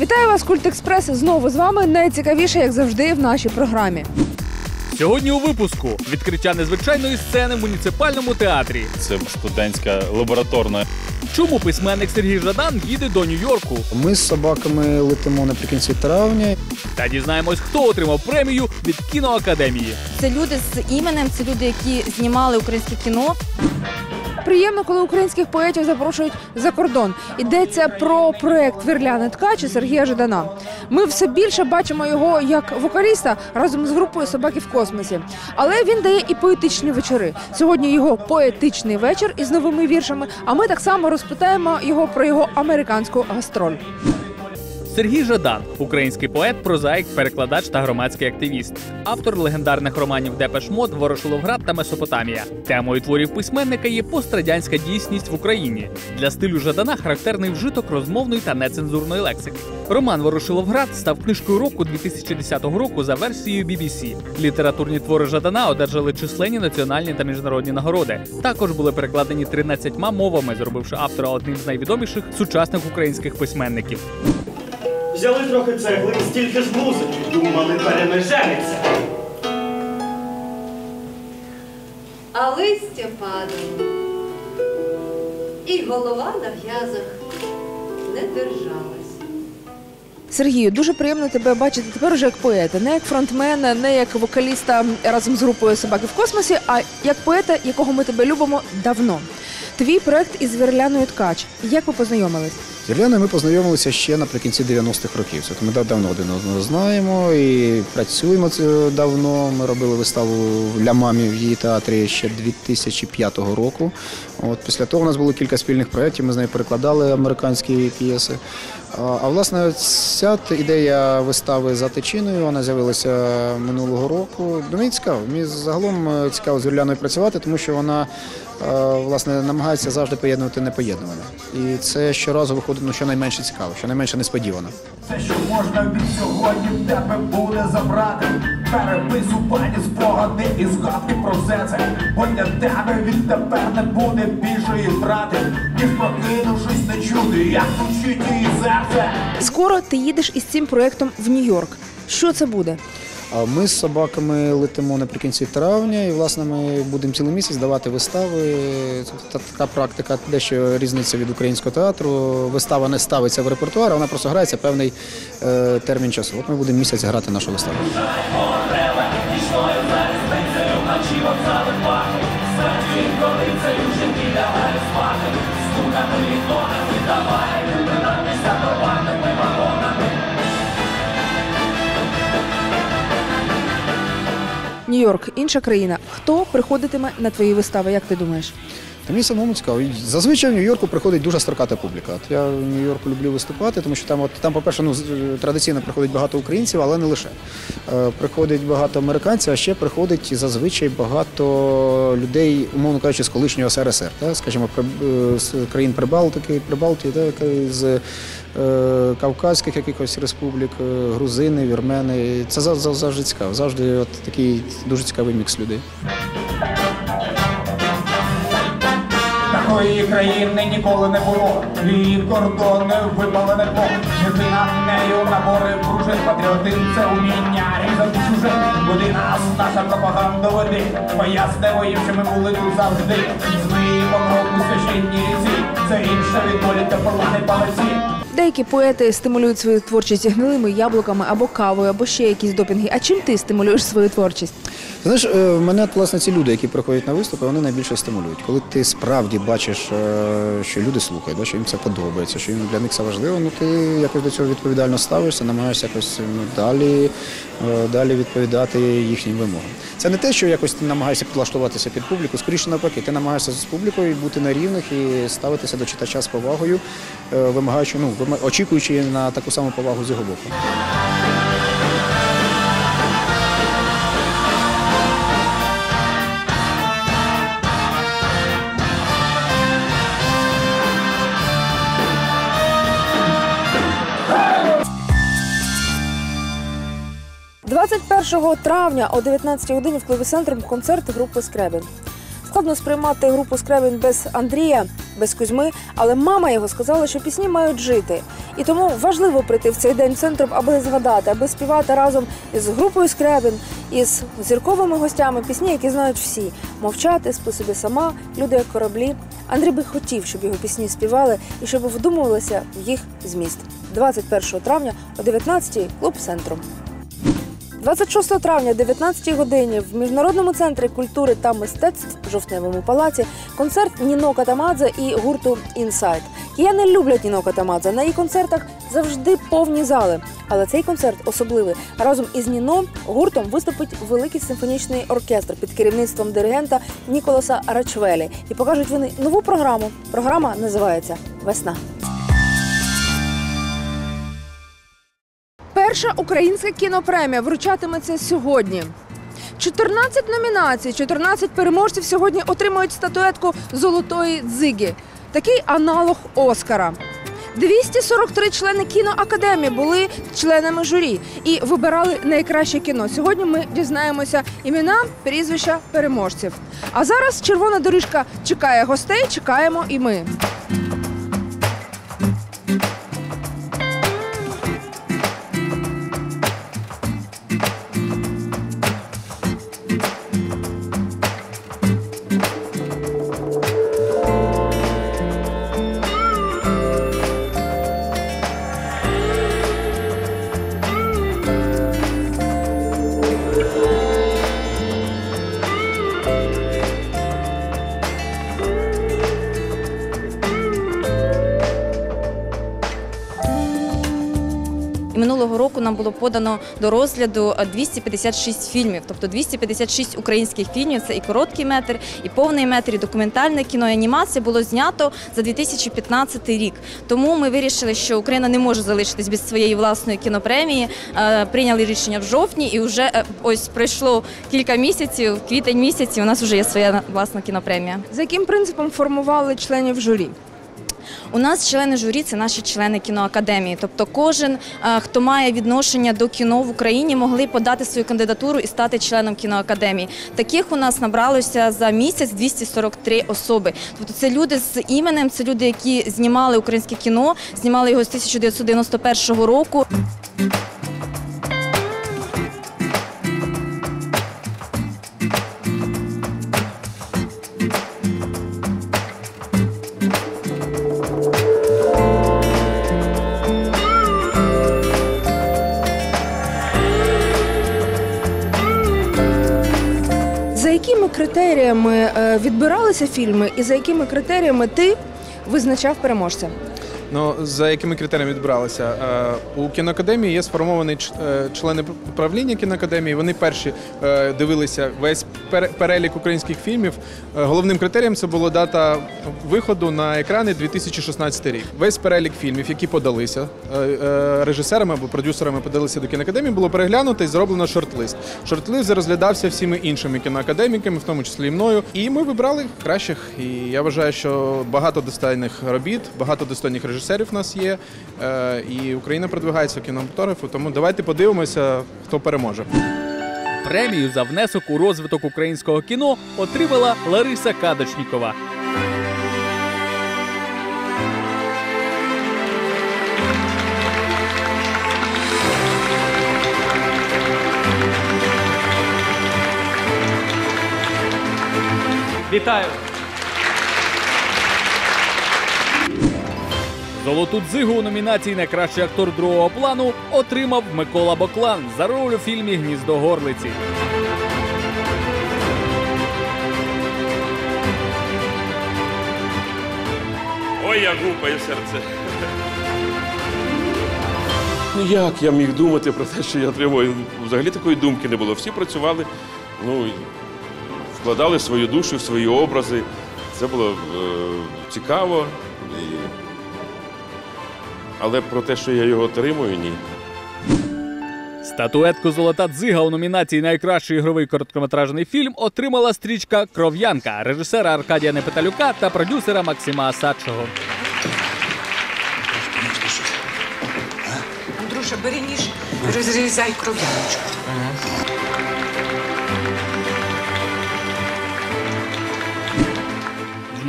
Вітаю вас, Культ Експрес. Знову з вами найцікавіше, як завжди, в нашій програмі. Сьогодні у випуску відкриття незвичайної сцени в муніципальному театрі. Це студентська лабораторна. Чому письменник Сергій Жадан їде до Нью-Йорку? Ми з собаками летимо наприкінці травня. Та дізнаємось, хто отримав премію від кіноакадемії. Це люди з іменем, це люди, які знімали українське кіно. Приємно, коли українських поетів запрошують за кордон. Йдеться про проект Вірляни Ткачі Сергія Жадана. Ми все більше бачимо його як вокаліста разом з групою Собаки в космосі. Але він дає і поетичні вечори. Сьогодні його поетичний вечір із новими віршами. А ми так само розпитаємо його про його американську гастроль. Сергій Жадан український поет, прозаїк, перекладач та громадський активіст, автор легендарних романів Депеш Мод, Ворошиловград та Месопотамія. Темою творів письменника є пострадянська дійсність в Україні. Для стилю Жадана характерний вжиток розмовної та нецензурної лексики. Роман Ворошиловград став книжкою року 2010 року за версією BBC. Літературні твори Жадана одержали численні національні та міжнародні нагороди. Також були перекладені 13 мовами, зробивши автора одним з найвідоміших сучасних українських письменників. Взяли трохи цегли і стільки ж музики, думали, перемежеться. а листя падало, і голова на в'язах не держалась. Сергію, дуже приємно тебе бачити тепер уже як поета, не як фронтмена, не як вокаліста разом з групою Собаки в космосі, а як поета, якого ми тебе любимо давно. Твій проект із Вірляною Ткач. Як ви познайомились? З Ірляною ми познайомилися ще наприкінці 90-х років. Тобто ми давно один одного знаємо і працюємо це давно. Ми робили виставу для мамі в її театрі ще 2005 року. От після того у нас було кілька спільних проєктів. Ми з нею перекладали американські п'єси. А, власне, ця ідея вистави за течіною вона з'явилася минулого року. Ну, Мені цікаво. Мені загалом е, цікаво з Юляною працювати, тому що вона власне намагається завжди поєднувати непоєднуване. І це щоразу виходить ну, щонайменше цікаво, щонайменше несподівано. Все, що можна від сьогодні в тебе буде забрати. Перепису пані спогади і згадки про все це. Бо для тебе відтепер не буде більшої втрати, ніж прокинувшись не чути, як звучить її серце. Скоро ти їдеш із цим проектом в Нью-Йорк. Що це буде? А ми з собаками летимо наприкінці травня, і власне ми будемо цілий місяць давати вистави. Це та- така практика, дещо різниця від українського театру. Вистава не ставиться в репертуар, вона просто грається певний е, термін часу. От ми будемо місяць грати нашу виставу. Нью-Йорк, інша країна. Хто приходитиме на твої вистави? Як ти думаєш? Та мені самому цікаво. Зазвичай в Нью-Йорку приходить дуже строката публіка. От я в Нью-Йорку люблю виступати, тому що там, от, там по-перше, ну, з- традиційно приходить багато українців, але не лише. Е, приходить багато американців, а ще приходить зазвичай багато людей, умовно кажучи, з колишнього СРСР, та, скажімо, при- е, з країн Прибалтики, Прибалтії, та, з е, Кавказьких якихось республік, е, грузини, вірмени. Це за- за- завжди цікаво. Завжди от такий дуже цікавий мікс людей. Такої країни ніколи не було. Її кордони випалене по Жити над нею набори пружин, патріотин це уміння різати чуже. Куди нас наша пропаганда веде. Пояснимо їм, що ми були тут завжди. Змії по кроку священні ріці. Це інше від болі та поламані палиці. Деякі поети стимулюють свою творчість гнилими яблуками або кавою, або ще якісь допінги. А чим ти стимулюєш свою творчість? Знаєш, е, мене власне ці люди, які приходять на виступи, вони найбільше стимулюють. Коли ти справді бачиш, е, що люди слухають, що їм це подобається, що їм для них це важливо, ну ти якось до цього відповідально ставишся, намагаєшся якось ну, далі, е, далі відповідати їхнім вимогам. Це не те, що якось ти намагаєшся підлаштуватися під публіку, скоріше навпаки, ти намагаєшся з публікою бути на рівних і ставитися до читача з повагою, е, вимагаючи, ну, очікуючи на таку саму повагу з його боку. – 21 травня о 19 годині в клубі «Центрум» концерт групи Скребін. Складно сприймати групу Скребін без Андрія, без Кузьми, але мама його сказала, що пісні мають жити. І тому важливо прийти в цей день в центр, аби згадати, аби співати разом із групою Скребін, із зірковими гостями пісні, які знають всі. Мовчати, спи собі сама, люди як кораблі. Андрій би хотів, щоб його пісні співали і щоб вдумувалися в їх зміст. 21 травня о 19-й клуб центру. 26 травня, о 19 годині, в міжнародному центрі культури та мистецтв жовтневому палаці концерт Ніно Катамадзе і гурту Інсайт. Кияни люблять Ніно Катамадзе. На її концертах завжди повні зали. Але цей концерт особливий. Разом із Ніно гуртом виступить великий симфонічний оркестр під керівництвом диригента Ніколаса Рачвелі. І покажуть вони нову програму. Програма називається Весна. Перша українська кінопремія вручатиметься сьогодні. 14 номінацій, 14 переможців сьогодні отримують статуетку Золотої дзиги. Такий аналог Оскара. 243 члени кіноакадемії були членами журі і вибирали найкраще кіно. Сьогодні ми дізнаємося імена, прізвища переможців. А зараз червона доріжка чекає гостей. Чекаємо і ми. Було подано до розгляду е, 256 фільмів, тобто 256 українських фільмів. Це і короткий метр, і повний метр, і документальне кіно, і анімація було знято за 2015 рік. Тому ми вирішили, що Україна не може залишитись без своєї власної кінопремії. Е, Прийняли рішення в жовтні, і вже е, ось пройшло кілька місяців, квітень місяць, і у нас вже є своя власна кінопремія. За яким принципом формували членів журі? У нас члени журі це наші члени кіноакадемії. Тобто, кожен, е, хто має відношення до кіно в Україні, могли подати свою кандидатуру і стати членом кіноакадемії. Таких у нас набралося за місяць 243 особи. Тобто, це люди з іменем, це люди, які знімали українське кіно, знімали його з 1991 року. Критеріями е, відбиралися фільми, і за якими критеріями ти визначав переможця? Ну, за якими критеріями відбиралися? Е, У кіноакадемії є сформовані е, члени правління кіноакадемії. Вони перші е, дивилися весь перелік українських фільмів. Головним критерієм це була дата виходу на екрани 2016 рік. Весь перелік фільмів, які подалися режисерами або продюсерами, подалися до кіноакадемії, було переглянуто і зроблено шорт-лист. Шорт-лист розглядався всіми іншими кіноакадеміками, в тому числі і мною. І ми вибрали кращих. І я вважаю, що багато достойних робіт, багато достойних режисерів у нас є. Е, І Україна продвигається в кінематографу. Тому давайте подивимося, хто переможе. Премію за внесок у розвиток українського кіно отримала Лариса Кадочнікова. Вітаю! Золоту дзигу у номінації Найкращий актор другого плану отримав Микола Боклан за роль у фільмі Гніздо Горлиці. Ой, я гупаю серце. Ну як я міг думати про те, що я отримую? Взагалі такої думки не було. Всі працювали, ну, вкладали свою душу, свої образи. Це було е, цікаво. І... Але про те, що я його отримую, ні. Статуетку Золота дзига у номінації Найкращий ігровий короткометражний фільм отримала стрічка Кров'янка режисера Аркадія Непеталюка та продюсера Максима Асадшого. Андрюша, бери ніж, розрізай кров'яночку.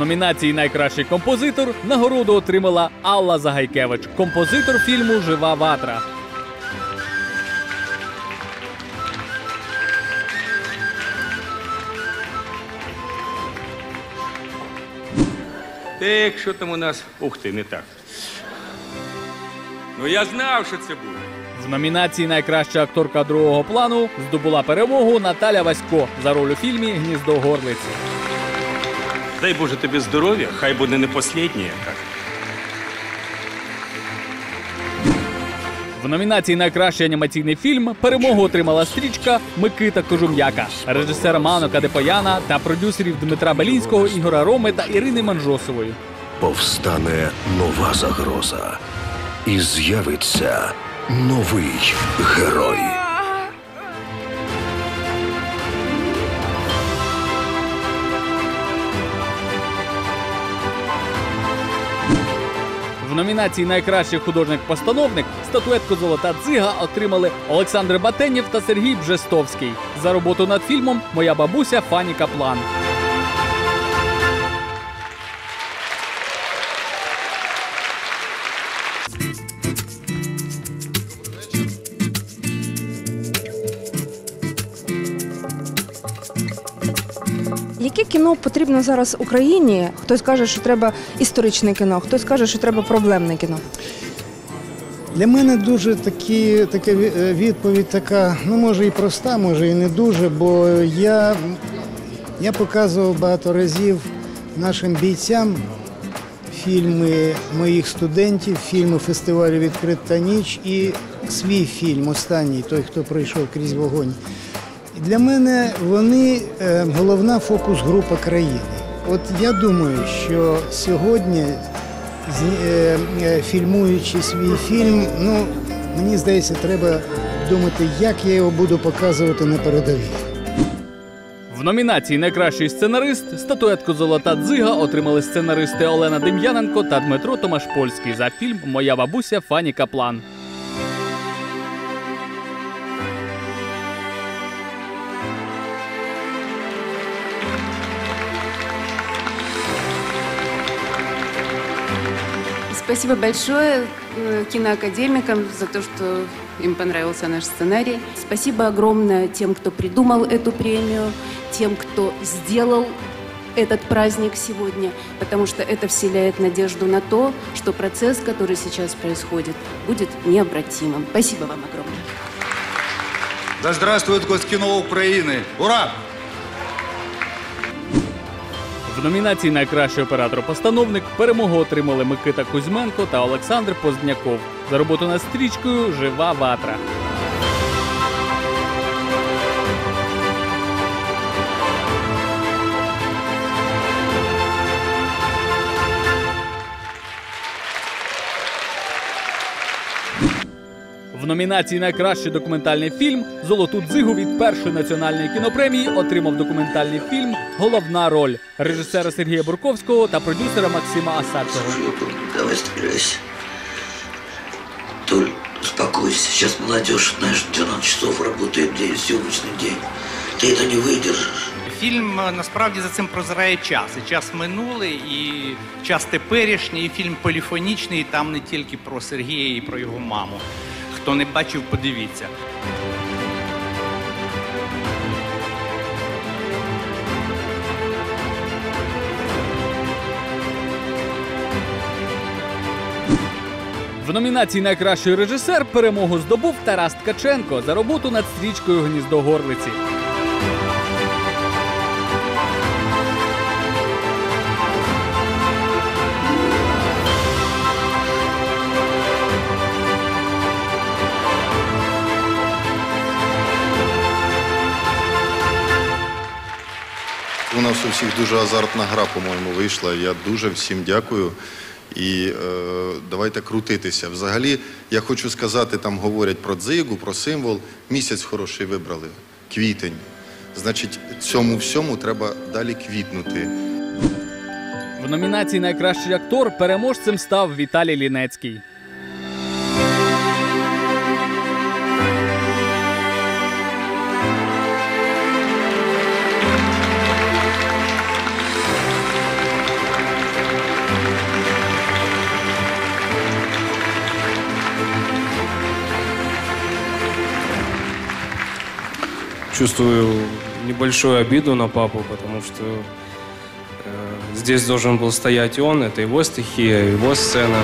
Номінації Найкращий композитор нагороду отримала Алла Загайкевич, композитор фільму Жива ватра. Та якщо там у нас. Ух ти, не так. Ну я знав, що це буде. В номінації Найкраща акторка другого плану здобула перемогу Наталя Васько за роль у фільмі Гніздо горлиці. Дай Боже тобі здоров'я, хай буде не посліднє, як. В номінації Найкращий анімаційний фільм перемогу отримала стрічка Микита Кожум'яка, режисера Мано Кадепояна та продюсерів Дмитра Белінського, Ігора Роми та Ірини Манжосової. Повстане нова загроза. І з'явиться новий герой. В номінації Найкращий художник-постановник статуетку Золота дзига отримали Олександр Батенєв та Сергій Бжестовський за роботу над фільмом Моя бабуся Фані Каплан. Кіно потрібно зараз Україні? Хтось каже, що треба історичне кіно, хтось каже, що треба проблемне кіно. Для мене дуже такі, така е, відповідь така, ну може і проста, може і не дуже, бо я, я показував багато разів нашим бійцям фільми моїх студентів, фільми фестивалю Відкрита ніч і свій фільм, останній, той, хто пройшов крізь вогонь. Для мене вони е, головна фокус-група країни. От я думаю, що сьогодні, е, е, фільмуючи свій фільм, ну мені здається, треба думати, як я його буду показувати на передовій. В номінації Найкращий сценарист статуетку Золота дзига отримали сценаристи Олена Дем'яненко та Дмитро Томашпольський за фільм Моя бабуся Фані Каплан. Спасибо большое э, киноакадемикам за то, что им понравился наш сценарий. Спасибо огромное тем, кто придумал эту премию, тем, кто сделал этот праздник сегодня, потому что это вселяет надежду на то, что процесс, который сейчас происходит, будет необратимым. Спасибо вам огромное. Да здравствует Госкино Украины! Ура! Номінації Найкращий оператор-постановник перемогу отримали Микита Кузьменко та Олександр Поздняков за роботу над стрічкою Жива ватра. В номінації Найкращий документальний фільм Золоту дзигу від першої національної кінопремії отримав документальний фільм Головна роль режисера Сергія Бурковського та продюсера Максима Асадцього. Давай стреляйся. Толь, успокойся. Сейчас молодежь, знаешь, 12 часов работает день, съемочный день. Ты это не выдержишь. Фільм е, насправді за цим прозирає час. І час минулий, і час теперішній, і фільм поліфонічний, і там не тільки про Сергія і про його маму. Хто не бачив, подивіться. В номінації Найкращий режисер перемогу здобув Тарас Ткаченко за роботу над стрічкою Гніздо Горлиці. Нас у всіх дуже азартна гра, по-моєму, вийшла. Я дуже всім дякую. І е, давайте крутитися. Взагалі, я хочу сказати, там говорять про дзигу, про символ. Місяць хороший вибрали, квітень. Значить, цьому всьому треба далі квітнути. В номінації Найкращий актор переможцем став Віталій Лінецький. чувствую небольшую обиду на папу, потому что э, здесь должен был стоять он, это его стихия, его сцена.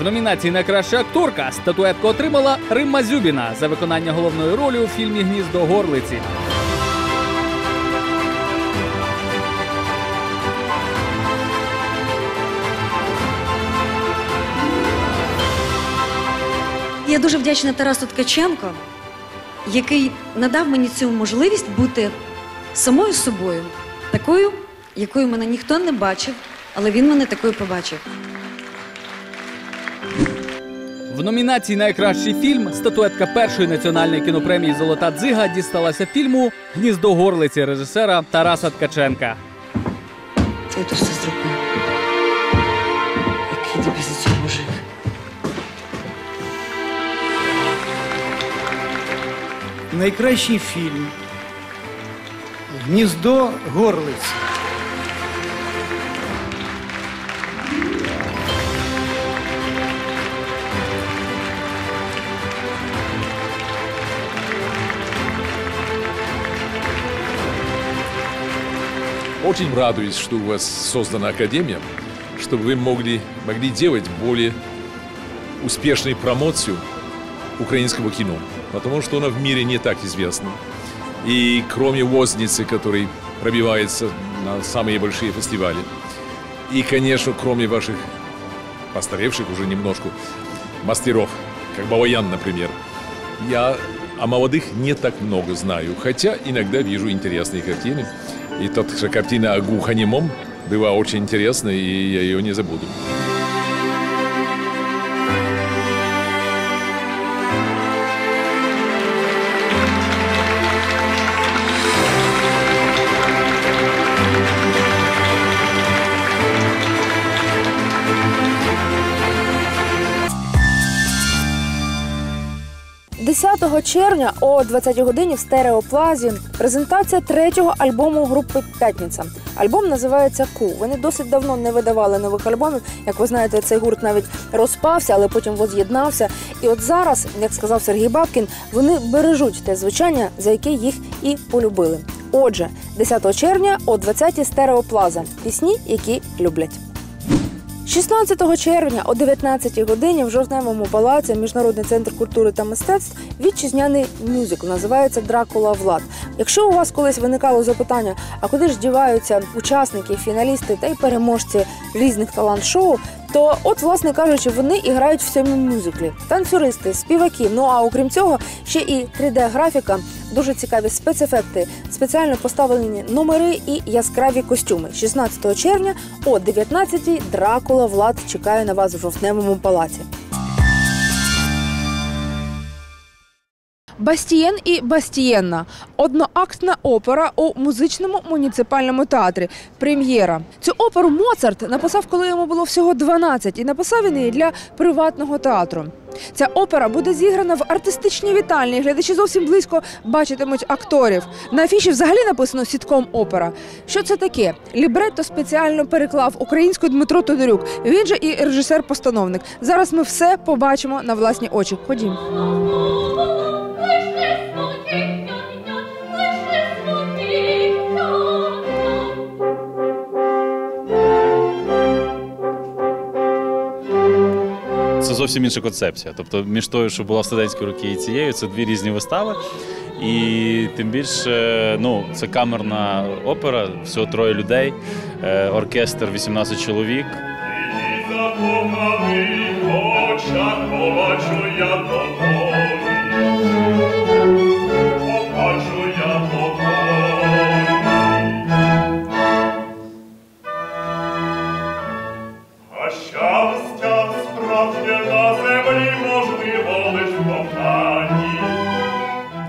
В номінації Найкраща акторка статуетку отримала Римма Зюбіна за виконання головної ролі у фільмі Гніздо горлиці. Я дуже вдячна Тарасу Ткаченко, який надав мені цю можливість бути самою собою, такою, якою мене ніхто не бачив, але він мене такою побачив. В номінації Найкращий фільм статуетка першої національної кінопремії Золота дзига дісталася фільму Гніздо горлиці режисера Тараса Ткаченка. Це все зробив. Найкращий фільм. Гніздо горлиці. Очень радуюсь, что у вас создана академия, чтобы вы могли, могли делать более успешную промоцию украинского кино, потому что оно в мире не так известно. И кроме «Возницы», который пробивается на самые большие фестивали, и, конечно, кроме ваших постаревших уже немножко мастеров, как Баваян, например, я о молодых не так много знаю, хотя иногда вижу интересные картины. И тот же картина о глухонемом была очень интересна, и я ее не забуду. – 10 червня о 20 годині в стереоплазі презентація третього альбому групи П'ятниця. Альбом називається Ку. Вони досить давно не видавали нових альбомів. Як ви знаєте, цей гурт навіть розпався, але потім воз'єднався. І от зараз, як сказав Сергій Бабкін, вони бережуть те звучання, за яке їх і полюбили. Отже, 10 червня о 20 стереоплаза. Пісні, які люблять. 16 червня о 19 годині в жовтневому палаці Міжнародний центр культури та мистецтв вітчизняний мюзикл називається Дракула Влад. Якщо у вас колись виникало запитання, а куди ж діваються учасники, фіналісти та й переможці різних талант-шоу, то от, власне кажучи, вони і грають в цьому мюзиклі. Танцюристи, співаки. Ну а окрім цього, ще і 3D-графіка, дуже цікаві спецефекти, спеціально поставлені номери і яскраві костюми. 16 червня о 19-й Дракула Влад чекає на вас в жовтневому палаці. Бастієн і Бастієнна одноактна опера у музичному муніципальному театрі. Прем'єра. Цю оперу Моцарт написав, коли йому було всього 12, і написав він її для приватного театру. Ця опера буде зіграна в артистичній вітальні. Глядачі зовсім близько бачитимуть акторів. На афіші взагалі написано сітком опера. Що це таке? Лібретто спеціально переклав українською Дмитро Тодорюк. Він же і режисер-постановник. Зараз ми все побачимо на власні очі. Ходім. Зовсім інша концепція. Тобто, між тою, що була в студентські роки і цією, це дві різні вистави. І тим більше, ну, це камерна опера, всього троє людей, е, оркестр 18 чоловік.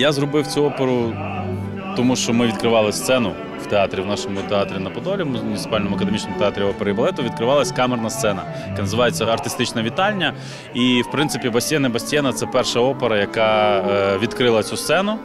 Я зробив цю оперу, тому що ми відкривали сцену в театрі, в нашому театрі на Подолі, в муніципальному академічному театрі опери і балету, відкривалась камерна сцена, яка називається Артистична вітальня. І, в принципі, Бастіна Бастіна це перша опера, яка е, відкрила цю сцену.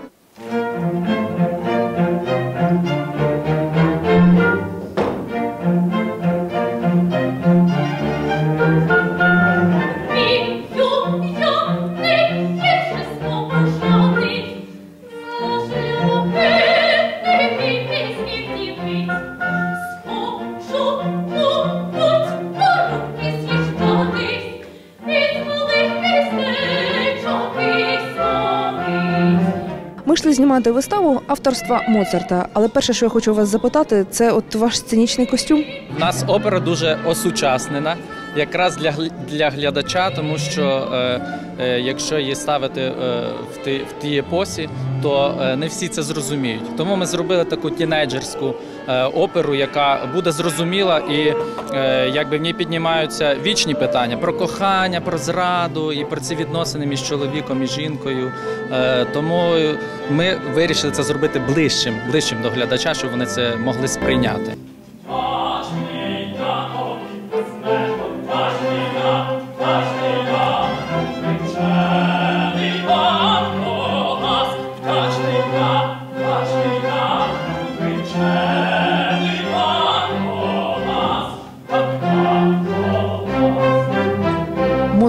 Знімати виставу авторства Моцарта. Але перше, що я хочу вас запитати, це от ваш сценічний костюм. У нас опера дуже осучаснена, якраз для, для глядача, тому що е, е, якщо її ставити е, в, ті, в тій епосі, то е, не всі це зрозуміють. Тому ми зробили таку тінейджерську е, оперу, яка буде зрозуміла і е, якби в ній піднімаються вічні питання про кохання, про зраду і про ці відносини між чоловіком і жінкою. Тому ми вирішили це зробити ближчим, ближчим до глядача, щоб вони це могли сприйняти.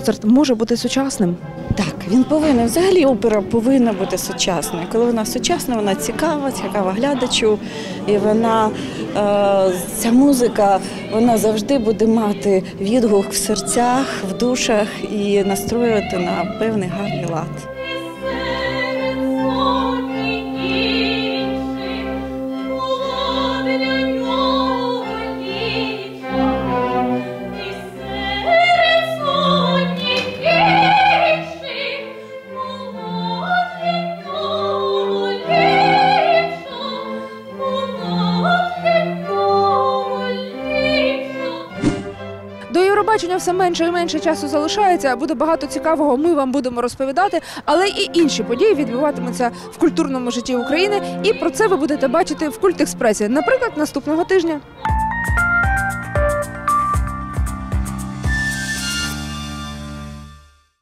Моцарт може бути сучасним. Так, він повинен. Взагалі опера повинна бути сучасною. Коли вона сучасна, вона цікава, цікава глядачу. І вона, е, ця музика, вона завжди буде мати відгук в серцях, в душах і настроювати на певний гарний лад. Все менше і менше часу залишається. Буде багато цікавого. Ми вам будемо розповідати, але і інші події відбуватимуться в культурному житті України. І про це ви будете бачити в Культекспресі, наприклад, наступного тижня.